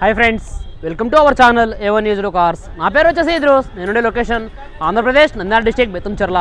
Hi friends welcome to our channel A one news cars నా పేరు వచ్చేసి ఇద్రోస్. నేనుండే లొకేషన్ ఆంధ్రప్రదేశ్ నంద్యాల డిస్టిక్ బెత్తంచెర్ల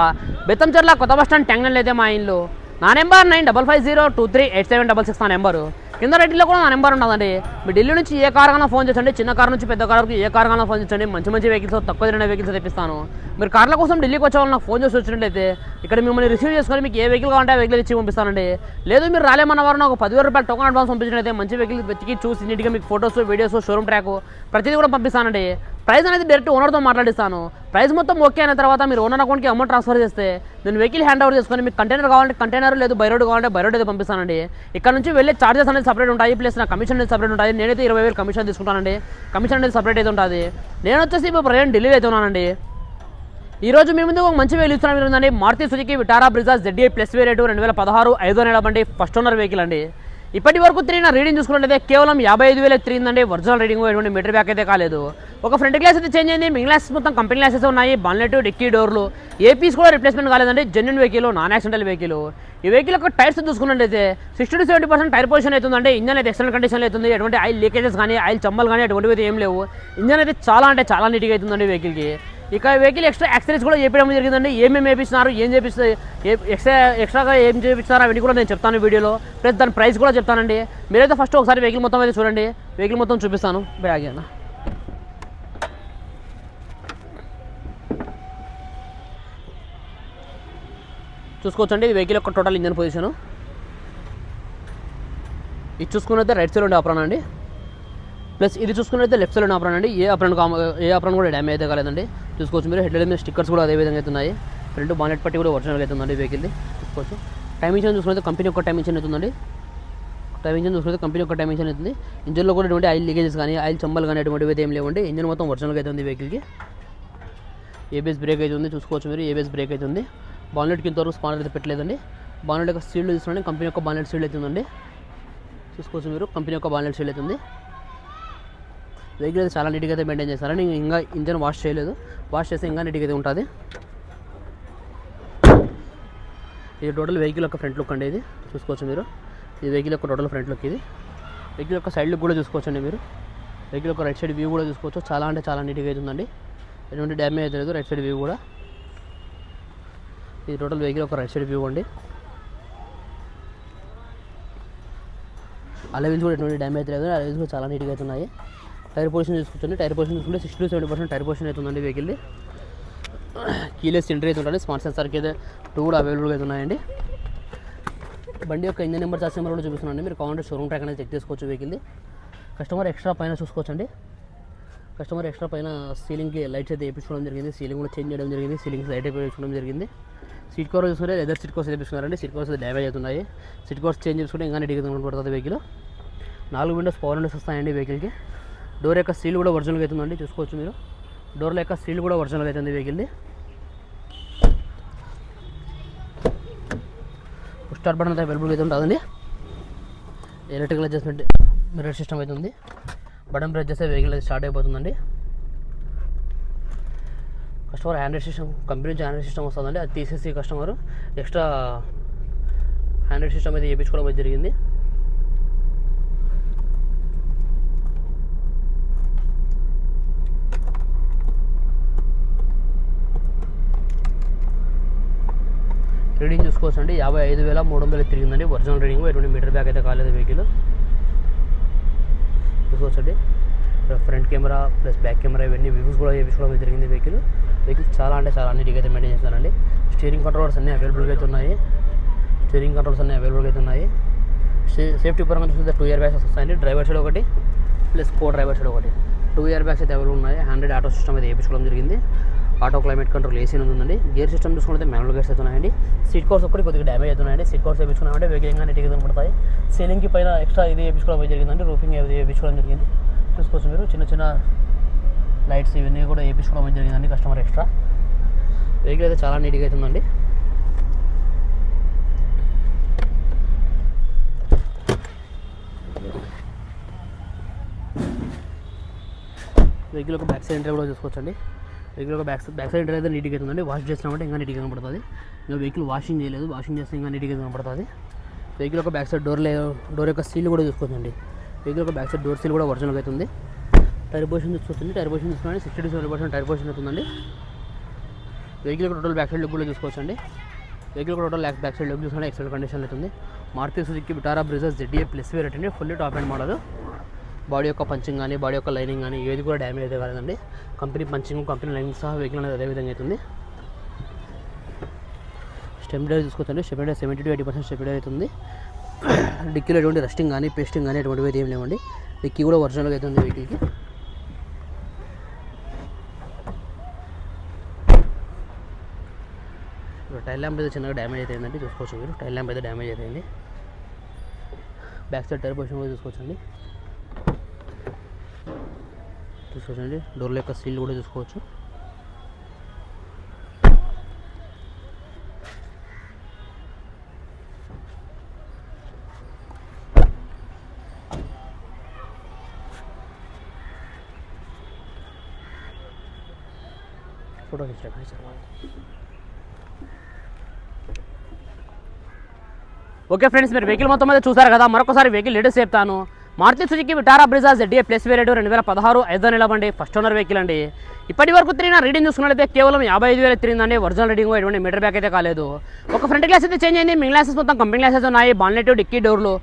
బెత్తంచెర్ల కొత్త బస్ స్టాండ్ ట్యాంగ్నల్ అయితే మా ఇంట్లో నా number nine double five zero two three eight seven double six నా నెంబరు కింద రెడ్డిలో కూడా నా నెంబర్ ఉండదండి మీ ఢిల్లీ నుంచి ఏ కార్ ఫోన్ చేసండి. చిన్న కార్ నుంచి పెద్ద కార్ వరకు ఏ కార్ ఫోన్ చేసండి. మంచి మంచి వెహికల్స్ తక్కువ తిరిగిన వెహికల్స్ తెప్పిస్తాను. మీరు కార్ల కోసం ఢిల్లీకి వచ్చేవాళ్ళు నాకు ఫోన్ చేసి వచ్చినట్లయితే ఇక్కడ మిమ్మల్ని రిసీవ్ చేసుకొని మీకు ఏ వెహికల్ కావాలంటే ఆ వెహికల్ ఇచ్చి పంపిస్తానండి. లేదు మీరు రాలేమన్న వారు నాకు పదివేల రూపాయలు టోకన్ అడ్వాన్స్ పంపించినట్లయితే మంచి వెహికల్ వెతికి చూసి నీట్గా మీకు ఫోటోస్ వీడియోస్ షోరూమ్ ట్రాక్ ప్రతిదీ కూడా పంపిస్తానండి. ప్రైస్ అనేది డైరెక్ట్ ఓనర్తో మాట్లాడిస్తాను. ప్రైస్ మొత్తం ఓకే అయిన తర్వాత మీరు ఓనర్ అకౌంట్కి అమౌంట్ ట్రాన్స్ఫర్ చేస్తే నేను వెహికల్ హ్యాండ్ ఓవర్ చేసుకొని మీకు కంటైనర్ కావాలంటే కంటైనర్ లేదు బై రోడ్ కావాలంటే బై రోడ్ అయితే పంపిస్తానండి. ఇక్కడ నుంచి వెళ్ళే చార్జెస్ అనేది సపరేట్ ఉంటాయి ప్లస్ నా కమిషన్ అనేది సపరేట్ ఉంటాయి. నేనైతే ఇరవై వేలు కమిషన్ తీసుకుంటానండి. కమిషన్ అనేది సపరేట్ అయితే ఉంటుంది. నేను వచ్చేసి ఇప్పుడు ప్రజెంట్ ఢిల్లీ అయితే ఉన్నానండి. ఈ రోజు మీ ముందు ఒక మంచి వెహికల్ ఇస్తున్నాం ఉందండి Maruti Suzuki Vitara Brezza ZDi plus variant రెండు వేల పదహారు ఐదో నెల బండి ఫస్ట్ ఓనర్ వెహికల్ అండి. ఇప్పటి వరకు తిరిగిన రీడింగ్ చూసుకున్నట్లయితే కేవలం యాభై ఐదు వేలు తిరిగిందండి. ఒరిజినల్ రీడింగ్ ఎటువంటి మీటర్ బ్యాక్ అయితే కాలేదు. ఒక ఫ్రంట్ గ్లాస్ అయితే చేంజ్ అయింది. మిగిలిన గ్లాసెస్ మొత్తం కంపెనీ గ్లాసెస్ ఉన్నాయి. బాన్లెట్ డిక్కీ డోర్లు ఏపీస్ కూడా రిప్లేస్మెంట్ కాలేదండి. Genuine vehicle non accidental vehicle ఈ వెహికల్ యొక్క టైర్స్ చూసుకున్నట్లయితే sixty to seventy percent tyre position అవుతుందంటే ఇంజన్ అయితే ఎక్సలెంట్ కండిషన్లో అవుతుంది ఎటువంటి ఆయిల్ లీకేజెస్ కానీ ఆయిల్ చమ్మలు కానీ అటువంటివి అయితే ఏం లేవు. ఇంజన్ అయితే చాలా అంటే చాలా నీట్గా అవుతుందండి వెహికల్కి ఇక వెహికల్ ఎక్స్ట్రా యాక్సరీస్ కూడా చేపించడం జరిగిందండి. ఏమేమి వేపిస్తున్నారు ఏం చేపిస్తారు ఎక్స్ట్రా ఎక్స్ట్రాగా ఏం చేపిస్తున్నారు అవన్నీ కూడా నేను చెప్తాను వీడియోలో. ప్లస్ దాని ప్రైస్ కూడా చెప్తానండి. మీరైతే ఫస్ట్ ఒకసారి వెహికల్ మొత్తం అయితే చూడండి. వెహికల్ మొత్తం చూపిస్తాను. బ్యాగ్ అయినా చూసుకోవచ్చండి వెహికల్ యొక్క టోటల్ ఇంజన్ పొజిషన్ ఇది చూసుకున్నైతే రైట్ సైడ్ ఉండే ఆపరాన్ అండి. ప్లస్ ఇది చూసుకున్నైతే లెఫ్ట్ సైడ్ ఆపరాన్ అండి. ఏ ఆపరాన్ ఏ ఆపరాన్ కూడా డ్యామేజ్ అయితే కాలేదండి. చూసుకోవచ్చు మీరు. హెడ్లైట్ మీద స్టిక్కర్స్ కూడా అదే విధంగా అయితే ఉన్నాయి ఫ్రంట్ బానెట్ పట్టి కూడా ఒరిజినల్ అయితే ఉందండి వెహికల్ది చూసుకోవచ్చు టైం చూసుకుంటే కంపెనీ యొక్క టైం అవుతుందండి. టైం చూసుకుంటే కంపెనీ యొక్క టైం అవుతుంది. ఇంజన్లో కూడా ఎటువంటి ఆయిల్ లీకేజెస్ కానీ ఆయిల్ చంబలు కానీ ఎటువంటివి అయితే ఏం లేవండి. ఇంజన్ మొత్తం ఒరిజినల్గా అయితే ఉంది వెహికల్కి ఏబిఎస్ బ్రేక్ అయితే ఉంది. చూసుకోవచ్చు మీరు. ఏబిఎస్ బ్రేక్ అయితే ఉంది. బాన్లెట్ కింద వరకు స్పానర్ అయితే పెట్టలేదండి. బాన్లెట్ యొక్క సీల్డ్ చూసుకోండి కంపెనీ యొక్క బాన్లెట్ సీల్డ్ అయితే ఉందండి. చూసుకోవచ్చు మీరు. కంపెనీ యొక్క బాన్లెట్ సీల్డ్ అయితే ఉంది. వెహికల్ అయితే చాలా నీట్గా అయితే మెయింటైన్ చేస్తారని ఇంకా ఇంజన్ వాష్ చేయలేదు. వాష్ చేస్తే ఇంకా నీట్గా అయితే ఉంటుంది. ఇది టోటల్ వెహికల్ యొక్క ఫ్రంట్ లుక్ అండి ఇది. చూసుకోవచ్చు మీరు. ఇది వెహికల్ యొక్క టోటల్ ఫ్రంట్ లుక్ ఇది. వెహికల్ యొక్క సైడ్ లుక్ కూడా చూసుకోవచ్చండి మీరు. వెహికల్ యొక్క రైట్ సైడ్ వ్యూ కూడా చూసుకోవచ్చు. చాలా అంటే చాలా నీట్గా అయితే ఉందండి. ఎటువంటి డ్యామేజ్ అయితే లేదు. రైట్ సైడ్ వ్యూ కూడా. ఇది టోటల్ వెహికల్ ఒక రైట్ సైడ్ వ్యూ అండి. అలవెన్స్ కూడా ఎటువంటి డ్యామేజ్ లేదు. అలవెన్స్ కూడా చాలా నీట్గా అయితే ఉన్నాయి. టైర్ పొజిషన్ చూసుకుంటే టైర్ పొజిషన్ చూసుకుంటే sixty to seventy percent tyre position అవుతుందండి వెహికల్ది కీలెస్ ఎంట్రీ అయితే ఉంటుంది స్మార్ట్ సెన్సార్కి అయితే టూ కూడా అవైలబుల్గా అయితే ఉన్నాయండి. బండి యొక్క ఇంజన్ నెంబర్ చార్జ్ నెంబర్ కూడా చూపిస్తున్నాను మీరు కావాలంటే షోరూమ్ ట్రాక్ అనేది చెక్ చేసుకోవచ్చు వెహికల్ది కస్టమర్ ఎక్స్ట్రా పైన చూసుకోవచ్చండి. కస్టమర్ ఎక్స్ట్రా పైన సీలింగ్కి లైట్స్ అయితే వేయించుకోవడం జరిగింది. సీలింగ్ కూడా చేంజ్ చేయడం జరిగింది. సీలింగ్ లైట్ అయితే వేయించుకోవడం జరిగింది. సీట్ కవర్ చూసుకుంటే లెదర్ సీట్ కవర్స్ వేయించుకున్నారండి సీట్ కవర్స్ అయితే డ్యామేజ్ అవుతున్నాయి. సీట్ కవర్స్ చేంజ్ చేసుకుంటే ఇంకా నీట్గా పడుతుంది వెహికల్ నాలుగు విండోస్ పవర్ విండోస్ వస్తాయండి వెహికల్కి డోర్ యొక్క సీల్ కూడా ఒరిజినల్గా అవుతుందండి చూసుకోవచ్చు మీరు. డోర్ల యొక్క సీల్ కూడా ఒరిజినల్గా అవుతుంది వెహికల్ది స్టార్ట్ బటన్ అయితే అవైలబుల్ అయితే ఉంటుందండి. ఎలక్ట్రికల్ అడ్జస్ట్మెంట్ మిరర్ సిస్టమ్ అయితే ఉంది. బటన్ ప్రెస్ చేస్తే వెహికల్ అయితే స్టార్ట్ అయిపోతుందండి. కస్టమర్ హ్యాండ్రెడ్ సిస్టమ్ కంపెనీ నుంచి హ్యాండ్రెడ్ సిస్టమ్ వస్తుందండి. అది తీసేసి కస్టమర్ ఎక్స్ట్రా హ్యాండ్రెడ్ సిస్టమ్ అయితే చేయించుకోవడం అయితే జరిగింది. రీడింగ్ చూసుకోవచ్చు అండి యాభై ఐదు వేల మూడు వందలు తిరిగిందండి. ఒరిజినల్ రీడింగ్ ఎటువంటి మీటర్ బ్యాక్ అయితే కాలేదు వెహికల్. చూసుకోవచ్చండి. Front camera plus back camera ఇవన్నీ వ్యూస్ కూడా చేయించుకోవడం జరిగింది వెహికల్. వెహికల్ చాలా అంటే చాలా నీట్గా అయితే మెయింటైన్ చేస్తానండి స్టీరింగ్ కంట్రోల్స్ అన్నీ అవైలబుల్గా అయితే ఉన్నాయి. స్టీరింగ్ కంట్రోల్స్ అన్నీ అవైలబుల్గా అయితే ఉన్నాయి. సేఫ్టీ పరంగా చూస్తే టూ ఇయర్ బ్యాగ్స్ వస్తాయండి. డ్రైవర్ సైడ్ ఒకటి ప్లస్ కో డ్రైవర్ సైడ్ ఒకటి. టూ ఇయర్ బ్యాగ్స్ అయితే అవైలబుల్ ఉన్నాయి. హండ్రెడ్ ఆటో సిస్టమ్ అయితే వేయించుకోవడం జరిగింది. ఆటో క్లైమేట్ కంట్రోల్ ఏసీ ఉందండి. గేర్ సిస్టమ్ చూసుకుంటే మాన్యువల్ గేర్స్ అయితే ఉన్నాయండి సీట్ కవర్స్ ఒకటి కొద్దిగా డ్యామేజ్ అవుతున్నాయండి. సీట్ కవర్స్ వేయించుకున్నామంటే వేగంగా నెట్టికి కనపడతాయి సీలింగ్కి పైన ఎక్స్ట్రా ఇది వేయించుకోవడం జరిగిందండి. రూఫింగ్ ఇది వేయించుకోవడం జరిగింది. చూసుకోవచ్చు మీరు. చిన్న చిన్న లైట్స్ ఇవన్నీ కూడా వేయించుకోవడం జరిగిందండి కస్టమర్ ఎక్స్ట్రా. వెహికల్ అయితే చాలా నీట్గా అవుతుందండి వెహికల్ ఒక బ్యాక్ సైడ్ కూడా చూసుకోవచ్చండి. వెహికల్ ఒక బ్యాక్ బ్యాక్ సైడ్ అయితే నీట్గా అవుతుందండి వాష్ చేసినామంటే ఇంకా నీట్గా కనపడుతుంది. ఇంకా వెహికల్ వాషింగ్ చేయలేదు. వాషింగ్ చేస్తే ఇంకా నీట్గా కనపడుతుంది. వెహికల్ ఒక బ్యాక్ సైడ్ డోర్ డోర్ యొక్క సీల్ కూడా చూసుకోవచ్చండి. వెహికల్ ఒక బ్యాక్ సైడ్ డోర్ సీల్ కూడా ఒరిజినల్గా అవుతుంది. టైర్ పొజిషన్ చూసుకోవచ్చండి. టైర్ పొజిషన్ చూసుకోండి sixty to percent tyre position అవుతుందండి. Vehicle total back side look కూడా చూసుకోవచ్చండి. Vehicle total back back side look చూసుకోండి ఎక్సలెంట్ కండిషన్ అవుతుంది. Maruti Suzuki Vitara Brezza ZA plus wear అండి fully top and model body యొక్క punching కానీ body యొక్క lining కానీ ఏది కూడా డ్యామేజ్ అయితే కాలేదండి. కంపెనీ పంచింగ్ కంపెనీ లైనింగ్ సహా వెహికల్ అనేది అదే విధంగా అవుతుంది. స్టెమ్ డ్రైవ్ చూసుకోవచ్చండి. స్టెమ్ డ్రైవ్ సెవెంటీ టు ఎయిటీ పర్సెంట్ స్టెమ్ డ్రైవ్ అవుతుంది. డిక్కీలో ఎటువంటి రస్టింగ్ కానీ పేస్టింగ్ కానీ ఎటువంటివి అయితే ఏం లేవండి. డిక్కీ కూడా ఒరిజినల్గా అవుతుంది వెహికల్కి. ఇప్పుడు టైల్ ల్యాంప్ అయితే చిన్నగా డ్యామేజ్ అయితే అయిందండి. చూసుకోవచ్చు మీరు. టైల్ ల్యాంప్ అయితే డ్యామేజ్ అవుతుంది బ్యాక్ సైడ్ టైర్ పొజిషన్ కూడా చూసుకోవచ్చండి. చూసుకోవచ్చండి డోర్ల యొక్క సీల్ కూడా చూసుకోవచ్చు ఫోటో ఇచ్చాడు ఓకే ఫ్రెండ్స్ మీరు వెహికల్ మొత్తం మీద చూసారు కదా మరొకసారి వెహికల్ లేటెస్ట్ చెప్తాను Maruti Suzuki Vitara Brezza ZA plus variant రెండు వేల పదహారు ఐదో నెల బండి ఫస్ట్ ఓనర్ వెహికల్ అండి. ఇప్పటి వరకు తిరిగిన రీడింగ్ చూసుకున్నట్లయితే కేవలం యాభై ఐదు వేలు తిరిగిందండి. ఒరిజినల్ రీడింగ్ ఎటువంటి మీటర్ బ్యాక్ అయితే కాలేదు. ఒక ఫ్రంట్ గ్లాస్ అయితే చేంజ్ అయింది. మిగిలిన గ్లాసెస్ మొత్తం కంపెనీ గ్లాసెస్ ఉన్నాయి. బాన్లెట్ డిక్కీ డోర్లు.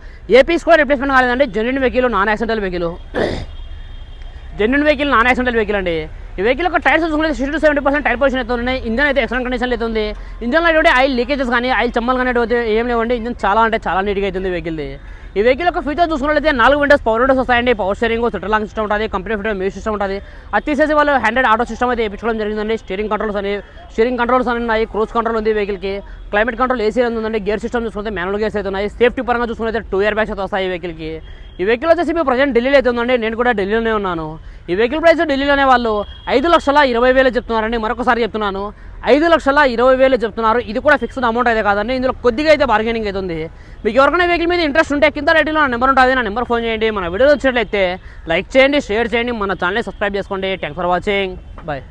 ఏపీస్ కూడా రిప్లేస్మెంట్ కాలేదండి. Genuine vehicle non accidental vehicle. Genuine vehicle non accidental vehicle అండి. ఈ వెహికల్ యొక్క టైర్స్ చూసుకుంటే sixty to seventy percent tyre position అయితే ఉన్నాయి. ఇంజన్ అయితే ఎక్సలెంట్ కండిషన్ అయితే ఉంది. ఇంజన్లో ఎటువంటి ఆయిల్ లీకేజెస్ కానీ ఆయిల్ చమ్మలు కానీ ఏం లేవండి. ఇంజన్ చాలా అంటే చాలా నీట్గా అవుతుంది వెహికల్ది ఈ వెహికల్ యొక్క ఫీచర్ చూసుకున్నట్లయితే నాలుగు విండోస్ పవర్ విండోస్ వస్తాయండి. Power steering centre lock system ఉంటుంది కంపెనీ ఫిటర్ మ్యూజిక్ సిస్టమ్ ఉంటుంది. అది తీసేసి వాళ్ళు హండ్రెడ్ ఆటో సిస్టమ్ అయితే వేయించుకోవడం జరిగిందండి. స్టీరింగ్ కంట్రోల్స్ అని స్టీరింగ్ కంట్రోల్స్ అని ఉన్నాయి. క్రూజ్ కంట్రోల్ ఉంది వెహికల్కి క్లైమేట్ కంట్రోల్ ఏసీ ఉందండి. గేర్ సిస్టమ్ చూసుకుంటే మ్యానువల్ గేర్స్ అయితే ఉన్నాయి. సేఫ్టీ పరంగా చూసుకుంటే టూ ఇయర్ బ్యాగ్స్ అయితే వస్తాయి ఈ వెహికల్కి ఈ వెహికల్ వచ్చేసి ఇప్పుడు ప్రజెంట్ ఢిల్లీలో అయితే ఉందండి. నేను కూడా ఢిల్లీలోనే ఉన్నాను. ఈ వెహికల్ ప్రైస్ ఢిల్లీలోనే వాళ్ళు ఐదు లక్షల ఇరవై వేలు చెప్తున్నారండి. మరొకసారి చెప్తున్నాను. ఐదు లక్షల ఇరవై వేలు చెప్తున్నారు. ఇది కూడా ఫిక్స్డ్ అమౌంట్ అయితే కాదండి. ఇందులో కొద్దిగా అయితే బార్గెనింగ్ ఉంది. మీకు ఎవరికైనా వెహికల్ మీద ఇంట్రెస్ట్ ఉంటే కింద రేటింగ్లో నా నెంబర్ ఉంటుంది. నా నెంబర్ ఫోన్ చేయండి. మన వీడియో వచ్చినట్లయితే లైక్ చేయండి షేర్ చేయండి. మన ఛానల్ని సబ్స్క్రైబ్ చేసుకోండి. Thanks for watching bye